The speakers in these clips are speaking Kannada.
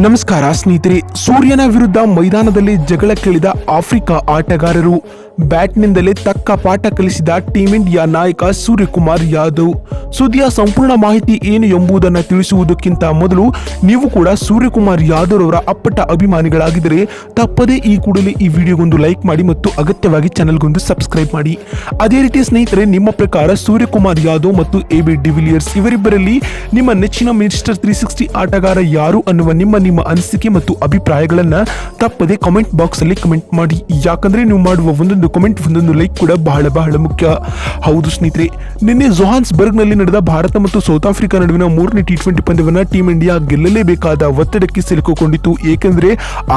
ನಮಸ್ಕಾರ ಸ್ನೇಹಿತರೆ, ಸೂರ್ಯನ ವಿರುದ್ಧ ಮೈದಾನದಲ್ಲಿ ಜಗಳಕ್ಕಿಳಿದ ಆಫ್ರಿಕಾ ಆಟಗಾರರು. ಬ್ಯಾಟ್ನಿಂದಲೇ ತಕ್ಕ ಪಾಠ ಕಲಿಸಿದ ಟೀಂ ಇಂಡಿಯಾ ನಾಯಕ ಸೂರ್ಯಕುಮಾರ್ ಯಾದವ್. ಸುದ್ದಿಯ ಸಂಪೂರ್ಣ ಮಾಹಿತಿ ಏನು ಎಂಬುದನ್ನು ತಿಳಿಸುವುದಕ್ಕಿಂತ ಮೊದಲು, ನೀವು ಕೂಡ ಸೂರ್ಯಕುಮಾರ್ ಯಾದವ್ ಅವರ ಅಪ್ಪಟ ಅಭಿಮಾನಿಗಳಾಗಿದ್ದರೆ, ತಪ್ಪದೇ ಈ ಕೂಡಲೇ ಈ ವಿಡಿಯೋಗೊಂದು ಲೈಕ್ ಮಾಡಿ ಮತ್ತು ಅಗತ್ಯವಾಗಿ ಚಾನಲ್ಗೊಂದು ಸಬ್ಸ್ಕ್ರೈಬ್ ಮಾಡಿ. ಅದೇ ರೀತಿ ಸ್ನೇಹಿತರೆ, ನಿಮ್ಮ ಪ್ರಕಾರ ಸೂರ್ಯಕುಮಾರ್ ಯಾದವ್ ಮತ್ತು ಎ ಬಿ ಡಿವಿಲಿಯರ್ಸ್ ಇವರಿಬ್ಬರಲ್ಲಿ ನಿಮ್ಮ ನೆಚ್ಚಿನ ಮಿನಿಸ್ಟರ್ ತ್ರೀ ಸಿಕ್ಸ್ಟಿ ಆಟಗಾರ ಯಾರು ಅನ್ನುವ ನಿಮ್ಮ ನಿಮ್ಮ ಅನಿಸಿಕೆ ಮತ್ತು ಅಭಿಪ್ರಾಯಗಳನ್ನ ತಪ್ಪದೆ ಕಾಮೆಂಟ್ ಬಾಕ್ಸ್ ಅಲ್ಲಿ ಕಮೆಂಟ್ ಮಾಡಿ. ಯಾಕಂದ್ರೆ ನೀವು ಮಾಡುವ ಒಂದೊಂದು ಕಮೆಂಟ್ ಒಂದೊಂದು ಲೈಕ್ ಕೂಡ ಬಹಳ ಬಹಳ ಮುಖ್ಯ. ಹೌದು ಸ್ನೇಹಿತರೆ, ನಿನ್ನೆ ಜೋಹಾನ್ಸ್ಬರ್ಗ್ನಲ್ಲಿ ನಡೆದ ಭಾರತ ಮತ್ತು ಸೌತ್ ಆಫ್ರಿಕಾ ನಡುವಿನ ಮೂರನೇ ಟಿ ಟ್ವೆಂಟಿ ಪಂದ್ಯವನ್ನ ಟೀಮ್ ಇಂಡಿಯಾ ಗೆಲ್ಲಲೇಬೇಕಾದ ಒತ್ತಡಕ್ಕೆ ಸಿಲುಕಿಕೊಂಡಿತು ಏಕೆಂದರೆ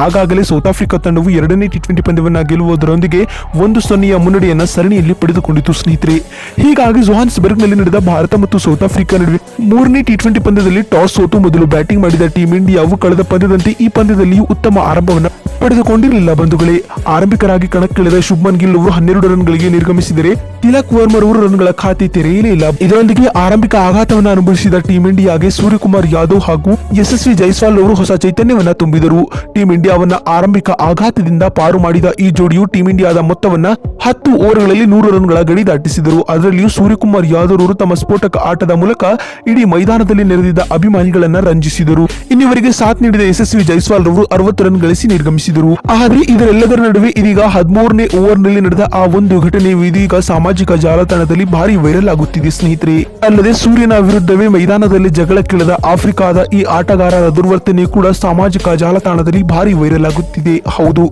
ಆಗಾಗಲೇ ಸೌತ್ ಆಫ್ರಿಕಾ ತಂಡವು ಎರಡನೇ ಟಿ ಟ್ವೆಂಟಿ ಪಂದ್ಯವನ್ನ ಗೆಲ್ಲುವುದರೊಂದಿಗೆ ಒಂದು ಸೊನ್ನೆಯ ಮುನ್ನಡೆಯನ್ನ ಸರಣಿಯಲ್ಲಿ ಪಡೆದುಕೊಂಡಿತು ಸ್ನೇಹಿತರೆ. ಹೀಗಾಗಿ ಜೋಹಾನ್ಸ್ಬರ್ಗ್ನಲ್ಲಿ ನಡೆದ ಭಾರತ ಮತ್ತು ಸೌತ್ ಆಫ್ರಿಕಾ ನಡುವೆ ಮೂರನೇ ಟಿ ಟ್ವೆಂಟಿ ಪಂದ್ಯದಲ್ಲಿ ಟಾಸ್ ಸೋತು ಮೊದಲು ಬ್ಯಾಟಿಂಗ್ ಮಾಡಿದ ಟೀಮ್ ಇಂಡಿಯಾವು ಕಳೆದ ಪಂದ್ಯದಂತೆ ಈ ಪಂದ್ಯದಲ್ಲಿಯೂ ಉತ್ತಮ ಆರಂಭವನ್ನು ಪಡೆದುಕೊಂಡಿರಲಿಲ್ಲ. ಬಂಧುಗಳೇ, ಆರಂಭಿಕರಾಗಿ ಕಣಕ್ಕಿಳಿದ ಶುಭ್ಮನ್ ಗಿಲ್ ಅವರು ಹನ್ನೆರಡು ರನ್ಗಳಿಗೆ ನಿರ್ಗಮಿಸಿದರೆ ತಿಲಕ್ ವರ್ಮರ್ ಅವರು ರನ್ಗಳ ಖಾತೆ ತೆರೆಯಲೇ ಇಲ್ಲ. ಇದರೊಂದಿಗೆ ಆರಂಭಿಕ ಆಘಾತವನ್ನು ಅನುಭವಿಸಿದ ಟೀಂ ಇಂಡಿಯಾಗೆ ಸೂರ್ಯಕುಮಾರ್ ಯಾದವ್ ಹಾಗೂ ಯಶಸ್ವಿ ಜೈಸ್ವಾಲ್ ಅವರು ಹೊಸ ಚೈತನ್ಯವನ್ನ ತುಂಬಿದರು. ಟೀಂ ಇಂಡಿಯಾವನ್ನ ಆರಂಭಿಕ ಆಘಾತದಿಂದ ಪಾರು ಮಾಡಿದ ಈ ಜೋಡಿಯು ಟೀಂ ಇಂಡಿಯಾದ ಮೊತ್ತವನ್ನ ಹತ್ತು ಓವರ್ಗಳಲ್ಲಿ ನೂರು ರನ್ಗಳ ಗಡಿ ದಾಟಿಸಿದರು. ಅದರಲ್ಲಿಯೂ ಸೂರ್ಯಕುಮಾರ್ ಯಾದವ್ ಅವರು ತಮ್ಮ ಸ್ಫೋಟಕ ಆಟದ ಮೂಲಕ ಇಡೀ ಮೈದಾನದಲ್ಲಿ ನೆರೆದಿದ್ದ ಅಭಿಮಾನಿಗಳನ್ನ ರಂಜಿಸಿದರು. ಇನ್ನಿವರಿಗೆ ಸಾಥ್ ನೀಡಿದ ಯಶಸ್ವಿ ಜೈಸ್ವಾಲ್ ಅವರು ಅರವತ್ತು ರನ್ ಗಳಿಸಿ ನಿರ್ಗಮಿಸಿದರು. ಆದರೆ ಇದರೆಲ್ಲದರ ನಡುವೆ ಇದೀಗ ಹದಿಮೂರನೇ ಓವರ್ನಲ್ಲಿ ನಡೆದ ಆ ಒಂದು ಘಟನೆ ಇದೀಗ ಸಾಮಾಜಿಕ ಜಾಲತಾಣದಲ್ಲಿ ಭಾರಿ ವೈರಲ್ ಆಗುತ್ತಿದೆ, ಸ್ನೇಹಿತರೆ. ಅಲ್ಲದೆ ಸೂರ್ಯನ ವಿರುದ್ಧವೇ ಮೈದಾನದಲ್ಲಿ ಜಗಳಕ್ಕಿಳಿದ ಆಫ್ರಿಕಾದ ಈ ಆಟಗಾರರ ದುರ್ವರ್ತನೆ ಕೂಡ ಸಾಮಾಜಿಕ ಜಾಲತಾಣದಲ್ಲಿ ಭಾರಿ ವೈರಲ್ ಆಗುತ್ತಿದೆ. ಹೌದು.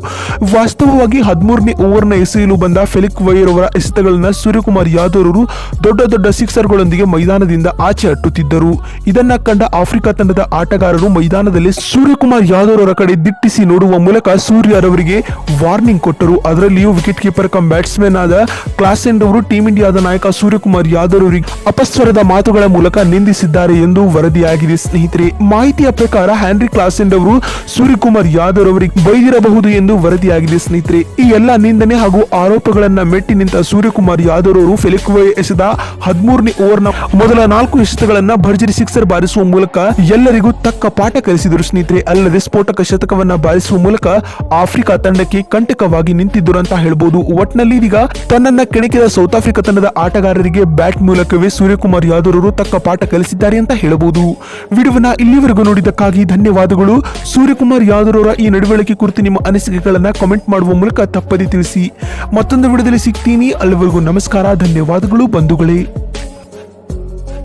ವಾಸ್ತವವಾಗಿ ಹದಿಮೂರನೇ ಓವರ್ನ ಎಸೆಯಲು ಬಂದ ಫೆಲಿಕ್ ವೈರ್ ಅವರ ಎಸೆತಗಳನ್ನ ಸೂರ್ಯಕುಮಾರ್ ಯಾದವ್ ಅವರು ದೊಡ್ಡ ದೊಡ್ಡ ಸಿಕ್ಸರ್ಗಳೊಂದಿಗೆ ಮೈದಾನದಿಂದ ಆಚೆ ಅಟ್ಟುತ್ತಿದ್ದರು. ಇದನ್ನ ಕಂಡ ಆಫ್ರಿಕಾ ತಂಡದ ಆಟಗಾರರು ಮೈದಾನದಲ್ಲಿ ಸೂರ್ಯಕುಮಾರ್ ಯಾದವ್ ಅವರ ಕಡೆ ದಿಟ್ಟಿಸಿ ನೋಡುವ ಮೂಲಕ ಸೂರ್ಯರವರಿಗೆ ವಾರ್ನಿಂಗ್ ಕೊಟ್ಟರು. ಅದರಲ್ಲಿಯೂ ವಿಕೆಟ್ ಕೀಪರ್ ಕಮ್ ಬ್ಯಾಟ್ಸ್ಮನ್ ಆದ ಕ್ಲಾಸೆಂಡ್ ಅವರು ಟೀಂ ಇಂಡಿಯಾದ ನಾಯಕ ಸೂರ್ಯಕುಮಾರ್ ಯಾದವ್ ಅವರಿಗೆ ಅಪಸ್ವರದ ಮಾತುಗಳ ಮೂಲಕ ನಿಂದಿಸಿದ್ದಾರೆ ಎಂದು ವರದಿಯಾಗಿದೆ. ಸ್ನೇಹಿತರೆ, ಮಾಹಿತಿಯ ಪ್ರಕಾರ ಹ್ಯಾನ್ರಿ ಕ್ಲಾಸೆಂಡ್ ಅವರು ಸೂರ್ಯಕುಮಾರ್ ಯಾದವ್ ಅವರಿಗೆ ಬೈದಿರಬಹುದು ಎಂದು ವರದಿಯಾಗಿದೆ. ಸ್ನೇಹಿತರೆ, ಈ ಎಲ್ಲ ನಿಂದನೆ ಹಾಗೂ ಆರೋಪಗಳನ್ನ ಮೆಟ್ಟಿ ನಿಂತ ಸೂರ್ಯಕುಮಾರ್ ಯಾದವ್ ಅವರು ಫೆಲಿಕ್ವೈ ಎಸೆದ ಹದಿಮೂರನೇ ಓವರ್ನ ಮೊದಲ ನಾಲ್ಕು ಎಸೆತಗಳನ್ನ ಭರ್ಜರಿ ಸಿಕ್ಸರ್ ಬಾರಿಸುವ ಮೂಲಕ ಎಲ್ಲರಿಗೂ ತಕ್ಕ ಪಾಠ ಕಲಿಸಿದರು. ಸ್ನೇಹಿತರೆ, ಅಲ್ಲದೆ ಸ್ಫೋಟಕ ಶತಕವನ್ನ ಬಾರಿಸುವ ಮೂಲಕ ಆಫ್ರಿಕಾ ತಂಡಕ್ಕೆ ಕಂಟಕವಾಗಿ ನಿಂತಿದ್ದರು ಅಂತ ಹೇಳ್ಬೋದು. ಒಟ್ನಲ್ಲಿ ಇದೀಗ ತನ್ನನ್ನ ಕೆಣಕಿದ ಸೌತ್ ಆಫ್ರಿಕಾ ತಂಡದ ಆಟಗಾರರಿಗೆ ಬ್ಯಾಟ್ ಮೂಲಕವೇ ಸೂರ್ಯಕುಮಾರ್ ಯಾದವ್ ತಕ್ಕ ಪಾಠ ಕಲಿಸಿದ್ದಾರೆ ಅಂತ ಹೇಳಬಹುದು ವಿಡಿಯೋನ ಇಲ್ಲಿವರೆಗೂ ನೋಡಿದ್ದಕ್ಕಾಗಿ ಧನ್ಯವಾದಗಳು. ಸೂರ್ಯಕುಮಾರ್ ಯಾದವ್ ಈ ನಡವಳಿಕೆ ಕುರಿತು ನಿಮ್ಮ ಅನಿಸಿಕೆಗಳನ್ನ ಕಮೆಂಟ್ ಮಾಡುವ ಮೂಲಕ ತಪ್ಪದೇ ತಿಳಿಸಿ. ಮತ್ತೊಂದು ವಿಡಿಯೋದಲ್ಲಿ ಸಿಗ್ತೀನಿ. ಅಲ್ಲಿವರೆಗೂ ನಮಸ್ಕಾರ, ಧನ್ಯವಾದಗಳು, ಬಂಧುಗಳೇ.